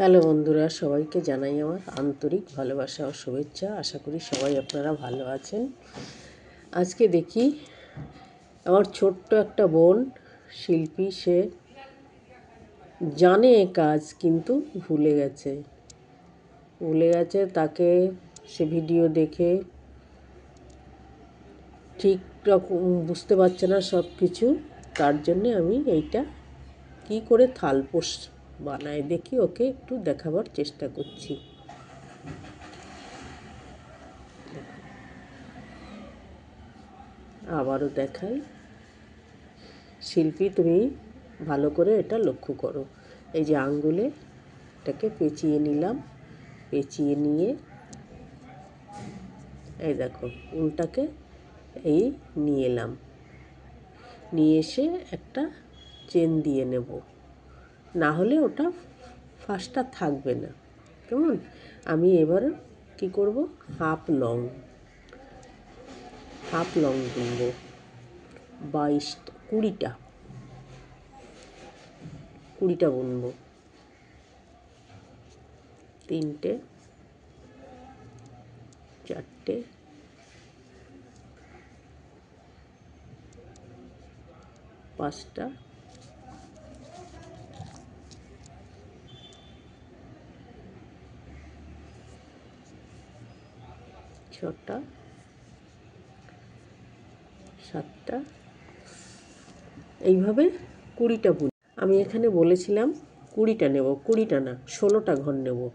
Hello বন্ধুরা, সবাইকে জানাই আমার আন্তরিক ভালোবাসা ও শুভেচ্ছা। আশা করি সবাই আপনারা ভালো আছেন। আজকে দেখি আমার ছোট্ট একটা বোন, শিল্পী, সে জানে কাজ কিন্তু ভুলে গেছে। ভুলে গেছে, তাকে সে ভিডিও দেখে ঠিক রকম বুঝতে পারছে না সব কিছু তার জন্যে আমি এইটা কি করে থালপোষ বানায় দেখি, ওকে একটু দেখাবার চেষ্টা করছি। আবারও দেখাই। শিল্পী, তুমি ভালো করে এটা লক্ষ্য করো। এই যে আঙ্গুলে এটাকে পেঁচিয়ে নিলাম। পেঁচিয়ে নিয়ে এই দেখো, উলটাকে এই নিয়ে এলাম। নিয়ে এসে একটা চেন দিয়ে নেব। না হলে ওটা ফাঁসটা থাকবে না। কেমন? আমি এবার কি করব? Half long. হাফ লং কিনব বাইশটা কুড়িটা। কুড়িটা বুনব তিনটে, চারটে, পাঁচটা ছটা। সাতটা। এইভাবে কুড়িটা বুন আমি এখানে বলেছিলাম কুড়িটা নেব, কুড়িটা না, ষোলোটা ঘর নেব।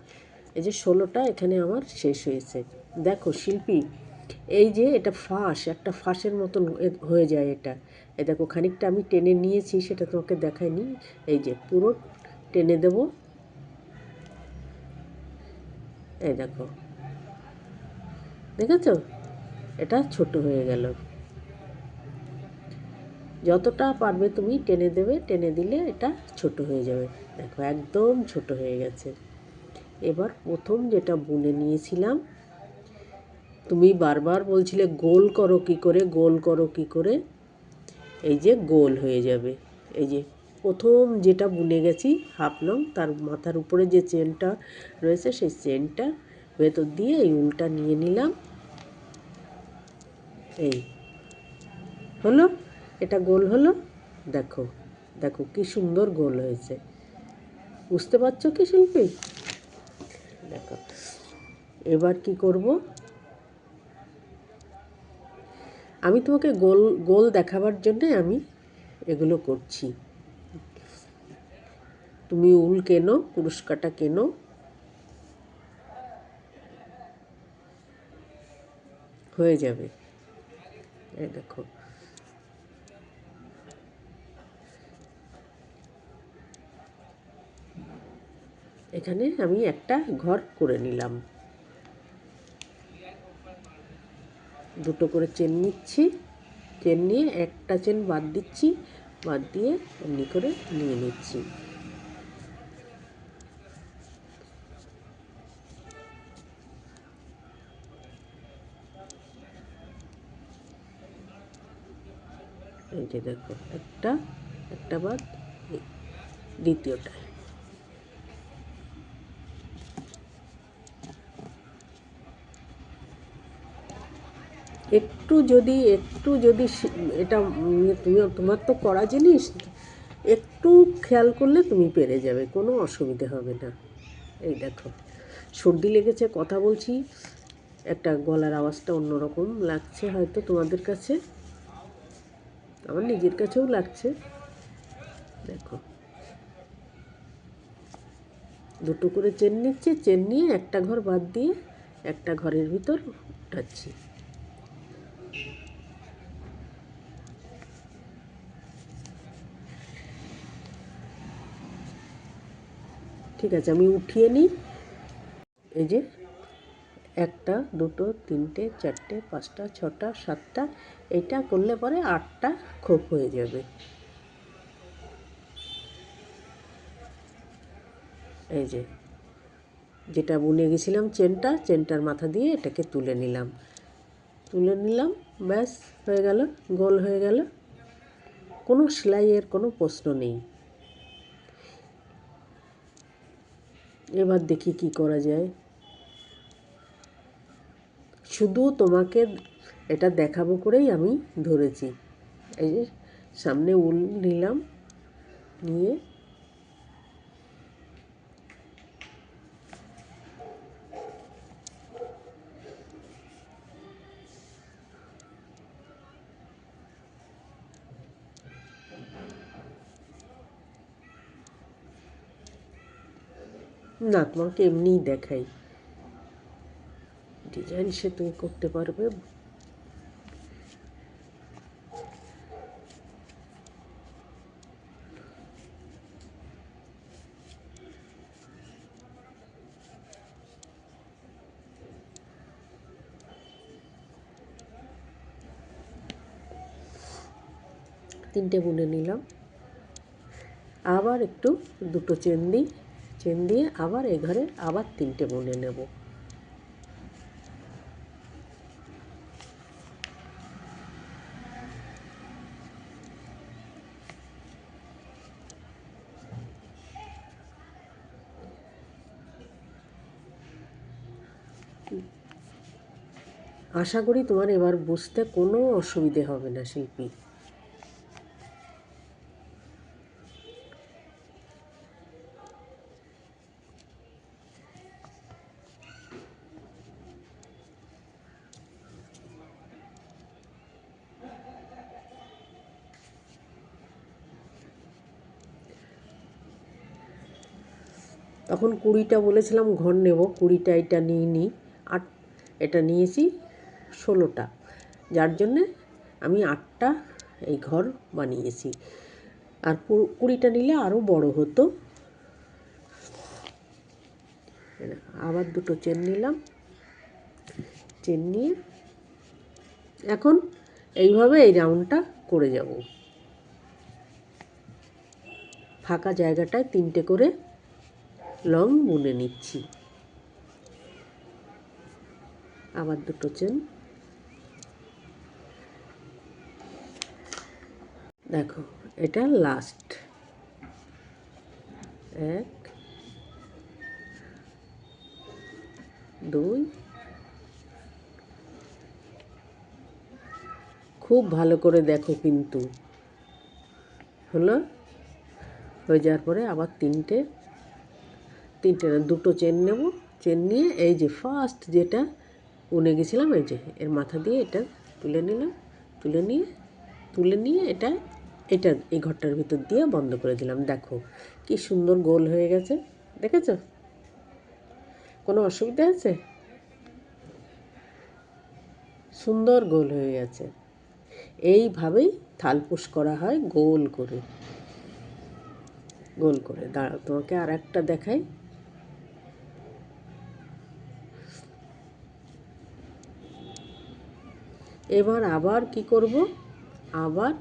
এই যে ষোলোটা এখানে আমার শেষ হয়েছে। দেখো শিল্পী, এই যে এটা ফাঁস, একটা ফাঁসের মতন এ- হয়ে যায় এটা। এই দেখো খানিকটা আমি টেনে নিয়েছি, সেটা তোমাকে দেখাইনি। এই যে পুরো টেনে দেব। এই দেখো। দেখেছ? এটা ছোট হয়ে গেল। যতটা পারবে তুমি টেনে দেবে, টেনে দিলে এটা ছোট হয়ে যাবে। দেখো, একদম ছোট হয়ে গেছে। এবার প্রথম যেটা বুনে নিয়েছিলাম, তুমি বারবার বলছিলে, গোল করো কি করে, গোল করো কি করে, এই যে গোল হয়ে যাবে। এই যে প্রথম যেটা বুনে গেছি, হাফ লং, তার মাথার উপরে যে চেনটা রয়েছে, সেই চেনটা ভেতর দিয়ে এই উলটা নিয়ে নিলাম। এই হলো, এটা গোল হলো। দেখো দেখো কি সুন্দর গোল হয়েছে। বুঝতে পারছ কি শিল্পী? দেখো, এবার কি করব? আমি তোমাকে গোল গোল দেখাবার জন্যে আমি এগুলো করছি। তুমি উল কেনো, পুরস্কারটা কেনো হয়ে যাবে। এই দেখো। এখানে আমি একটা ঘর করে নিলাম। দুটো করে চেন নিচ্ছি। চেন নিয়ে একটা চেন বাদ দিচ্ছি, বাদ দিয়ে এমনি করে নিয়ে নিচ্ছি। যে দেখো, একটা একটা বাদ, এই দ্বিতীয়টা। একটু যদি একটু যদি এটা তুমি, তোমার তো করা জিনিস, একটু খেয়াল করলে তুমি পেরে যাবে, কোনো অসুবিধে হবে না। এই দেখো, সর্দি লেগেছে, কথা বলছি, একটা গলার আওয়াজটা অন্যরকম লাগছে, হয়তো তোমাদের কাছে। আমার নিজের কাছেও লাগছে। দেখো। দুটো করে চেন নিচ্ছে, চেন নিয়ে একটা ঘর বাদ দিয়ে একটা ঘরের ভিতর উঠাচ্ছি। ঠিক আছে, আমি উঠিয়ে নিই। এই যে একটা, দুটো, তিনটে, চারটে, পাঁচটা, ছটা, সাতটা এইটা করলে পরে আটটা খোপ হয়ে যাবে। এই যে, যেটা বুনে গেছিলাম চেনটা, চেনটার মাথা দিয়ে এটাকে তুলে নিলাম। তুলে নিলাম, ব্যাস, হয়ে গেল, গোল হয়ে গেল। কোনো সেলাইয়ের কোনো প্রশ্ন নেই। এবার দেখি কি করা যায়। শুধু তোমাকে এটা দেখাবো করেই আমি ধরেছি। এই যে সামনে উল নিলাম, নিয়ে না, তোমাকে এমনিই দেখাই। ডিজাইন সে তুমি করতে পারবে। তিনটে বুনে নিলাম। আবার একটু দুটো চেন দিই। চেন দিয়ে আবার এ ঘরে আবার তিনটে বুনে নেব। আশা করি তোমার এবার বুঝতে কোনো অসুবিধে হবে না, শিল্পী। তখন কুড়িটা বলেছিলাম, ঘর নেব, কুড়িটা এটা নিই আট, এটা নিয়েছি। ষোলোটা। যার জন্যে আমি আটটা এই ঘর বানিয়েছি। আর কুড়িটা নিলে আরও বড় হতো। আবার দুটো চেন নিলাম। চেন নিয়ে এখন এইভাবে এই রাউন্ডটা করে যাব। ফাঁকা জায়গাটায় তিনটে করে লং বুনে নিচ্ছি। আবার দুটো চেন দেখো, এটা লাস্ট এক, দুই। খুব ভালো করে দেখো কিন্তু। হলো? হয়ে যাওয়ার পরে আবার তিনটে। তিনটে না, দুটো চেন নেব। চেন নিয়ে এই যে ফার্স্ট যেটা উনে গেছিলাম, এই যে এর মাথা দিয়ে এটা তুলে নিলাম। তুলে নিয়ে তুলে নিয়ে এটা এটা এই ঘরটার ভিতর দিয়ে বন্ধ করে দিলাম। দেখো, কি সুন্দর গোল হয়ে গেছে। দেখেছ? কোনো অসুবিধা আছে? সুন্দর গোল হয়ে গেছে। এইভাবেই থালপুষ করা হয় গোল করে। গোল করে। দাঁড়াও, তোমাকে আর একটা দেখাই। এবার আবার কি করব? আবার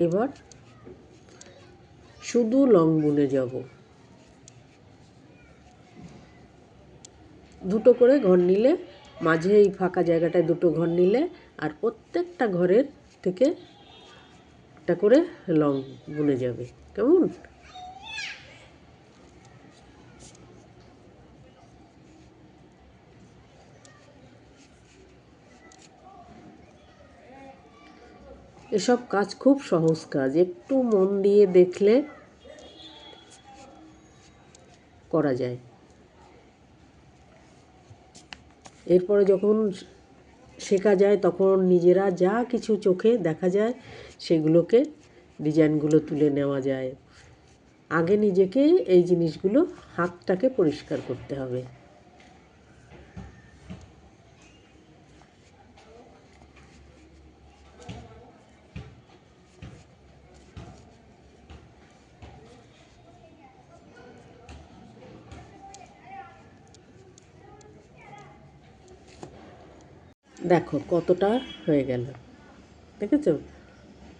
এবার শুধু লং বুনে যাব। দুটো করে ঘর নিলে, মাঝে এই ফাঁকা জায়গাটায় দুটো ঘর নিলে আর প্রত্যেকটা ঘরের থেকে একটা করে লং বুনে যাবে। কেমন? এসব কাজ খুব সহজ কাজ। একটু মন দিয়ে দেখলে করা যায়। এরপরে যখন শেখা যায়, তখন নিজেরা যা কিছু চোখে দেখা যায়, সেগুলোকে ডিজাইনগুলো তুলে নেওয়া যায়। আগে নিজেকে এই জিনিসগুলো হাতটাকে পরিষ্কার করতে হবে। দেখো কতটা হয়ে গেল। দেখেছ?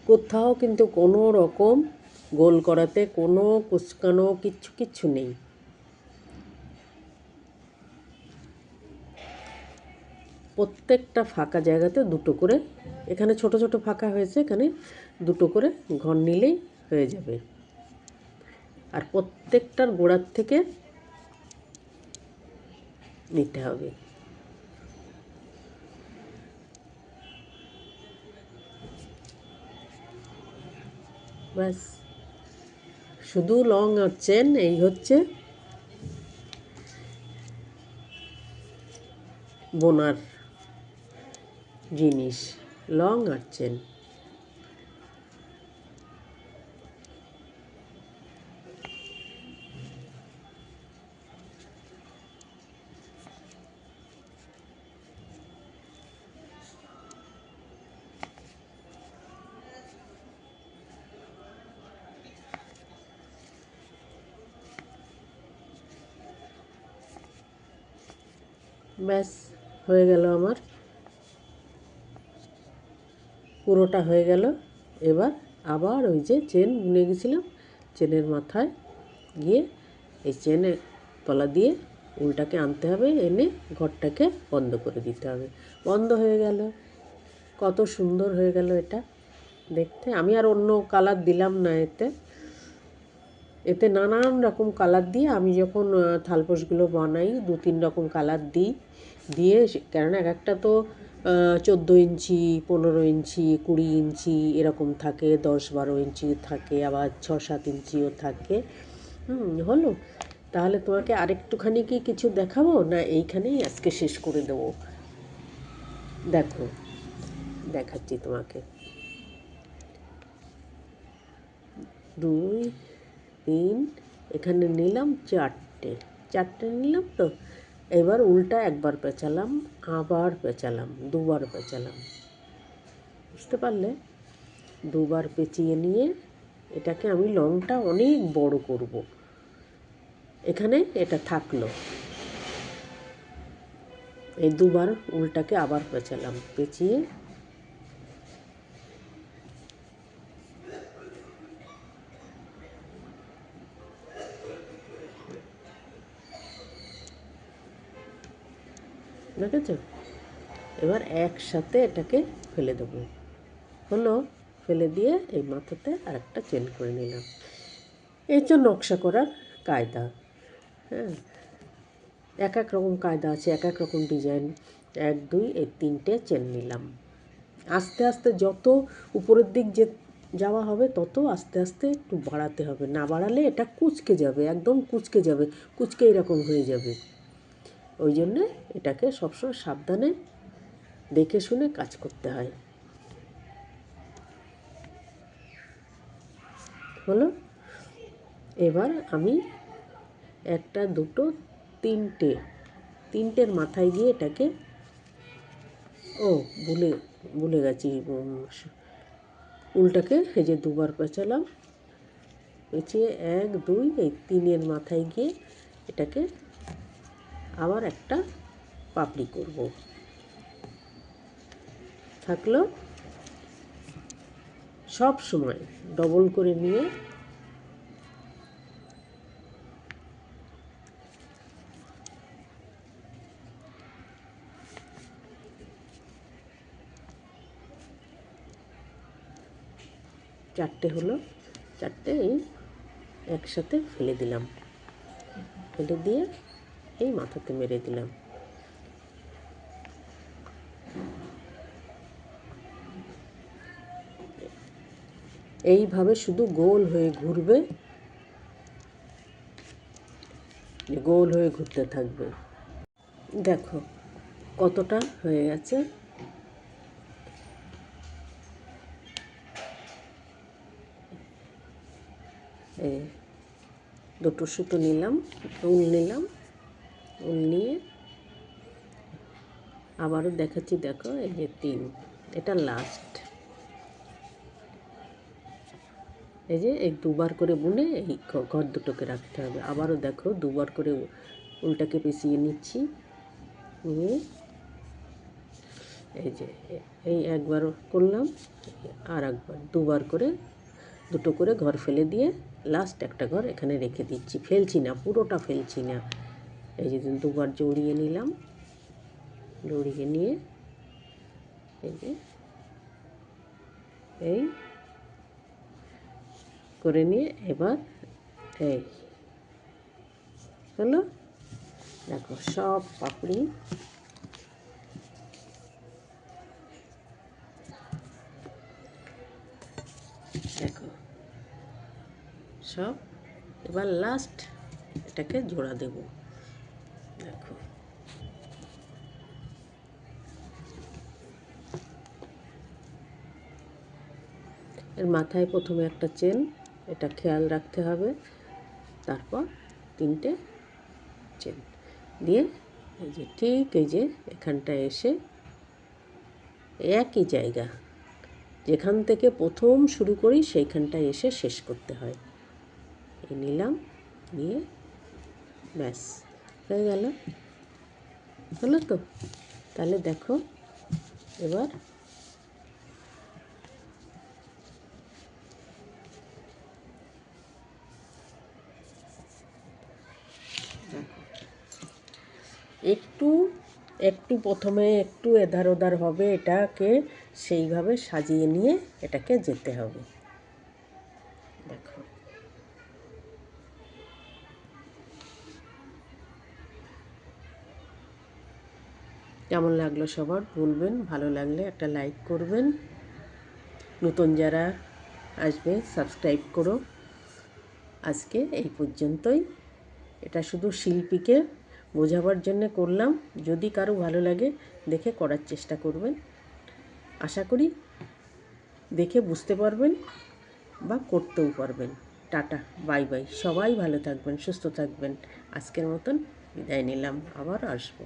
কোথাও কিন্তু কোনো রকম গোল করাতে কোনো কুচকানো কিচ্ছু কিচ্ছু নেই। প্রত্যেকটা ফাঁকা জায়গাতে দুটো করে, এখানে ছোট ছোট ফাঁকা হয়েছে, এখানে দুটো করে ঘর নিলেই হয়ে যাবে। আর প্রত্যেকটার গোড়ার থেকে নিতে হবে। ব্যাস। শুধু লং আর চেন এই হচ্ছে বোনার জিনিস লং আর চেন ব্যাস, হয়ে গেল আমার। পুরোটা হয়ে গেল। এবার আবার ওই যে চেন বুনে গেছিলাম, চেনের মাথায় গিয়ে এই চেনে তলা দিয়ে উলটাকে আনতে হবে, এনে ঘরটাকে বন্ধ করে দিতে হবে। বন্ধ হয়ে গেল। কত সুন্দর হয়ে গেল এটা। দেখতে আমি আর অন্য কালার দিলাম না এতে। এতে নানান রকম কালার দিয়ে আমি যখন আহ, থালপোশগুলো বানাই দু তিন রকম কালার দিই দিয়ে কেননা এক একটা তো চোদ্দ ইঞ্চি পনেরো ইঞ্চি কুড়ি ইঞ্চি এরকম থাকে দশ বারো ইঞ্চি থাকে আবার ছ সাত ইঞ্চিও থাকে। হুম হলো। তাহলে তোমাকে আরেকটুখানি কি কিছু দেখাবো না এইখানেই আজকে শেষ করে দেবো? দেখো দেখাচ্ছি তোমাকে। দুই তিন, এখানে নিলাম চারটে। চারটে নিলাম তো? এবার উল্টা একবার পেঁচালাম, আবার পেঁচালাম, দুবার পেঁচালাম। বুঝতে পারলে? দুবার পেঁচিয়ে নিয়ে এটাকে আমি লংটা অনেক বড় করব। এখানে এটা থাকল। এই দুবার উল্টাকে আবার পেঁচালাম, পেঁচিয়ে দেখেছ এবার একসাথে এটাকে ফেলে দেবো। হলো, ফেলে দিয়ে এই মাথাতে আরেকটা চেন করে নিলাম। এই তো নকশা করার কায়দা। হ্যাঁ এক এক রকম কায়দা আছে, এক এক রকম ডিজাইন। এক, দুই, এই তিনটে চেন নিলাম। আস্তে আস্তে যত উপরের দিক যে যাওয়া হবে, তত আস্তে আস্তে একটু বাড়াতে হবে। না বাড়ালে এটা কুচকে যাবে, একদম কুচকে যাবে কুচকে এরকম হয়ে যাবে। ওই জন্যে এটাকে সবসময় সাবধানে দেখে শুনে কাজ করতে হয়। হলো, এবার আমি একটা দুটো তিনটে, তিনটের মাথায় গিয়ে এটাকে, ও ভুলে ভুলে গেছি উলটাকে এই যে দুবার পেঁচালাম, পেঁচিয়ে এক, দুই, এই তিনের মাথায় গিয়ে এটাকে আবার একটা পাপড়ি করব। থাকল সব সময় ডবল করে নিয়ে চারটে হলো চারটে এই একসাথে ফেলে দিলাম। ফেলে দিয়ে এই মাথাতে মেরে দিলাম। এইভাবে শুধু গোল হয়ে ঘুরবে, গোল হয়ে ঘুরতে থাকবে। দেখো কতটা হয়ে গেছে। এই দুটো সুতো নিলাম, উল নিলাম। উল নিয়ে আবারও দেখাচ্ছি, দেখো, এই যে তিন, এটা লাস্ট এই যে, এই দুবার করে বুনে এই ঘর দুটোকে রাখতে হবে। আবারও দেখো, দুবার করে উলটাকে পিছিয়ে নিচ্ছি, নিয়ে এই যে, এই একবার করলাম, আর একবার, দুবার করে দুটো করে ঘর ফেলে দিয়ে লাস্ট একটা ঘর এখানে রেখে দিচ্ছি। ফেলছি না, পুরোটা ফেলছি না। এই যে দুবার জড়িয়ে নিলাম। জড়িয়ে নিয়ে এই যে এই করে নিয়ে এবার এই হলো দেখো সব পাপড়ি। দেখো সব এবার লাস্ট এটাকে জোড়া দেব। দেখো এর মাথায় প্রথমে একটা চেন এটা খেয়াল রাখতে হবে। তারপর তিনটে চেন দিয়ে এই যে ঠিক এই যে এখানটায় এসে একই জায়গা, যেখান থেকে প্রথম শুরু করি সেইখানটায় এসে শেষ করতে হয়। এই নিলাম, নিয়ে ব্যাস। হয়ে গেল। হলো তো? তাহলে দেখো, এবার একটু একটু প্রথমে একটু এধার ওধার হবে এটাকে, সেইভাবে সাজিয়ে নিয়ে এটাকে যেতে হবে দেখো কেমন লাগল সবার বলবেন, ভালো লাগলে একটা লাইক করবেন। নতুন যারা আসবে সাবস্ক্রাইব করো। আজকে এই পর্যন্তই। এটা শুধু শিল্পীকে বোঝাবার জন্য করলাম। যদি কারও ভালো লাগে, দেখে করার চেষ্টা করবেন। আশা করি দেখে বুঝতে পারবেন বা করতেও পারবেন। টাটা বাই বাই সবাই ভালো থাকবেন, সুস্থ থাকবেন। আজকের মতন বিদায় নিলাম। আবার আসব।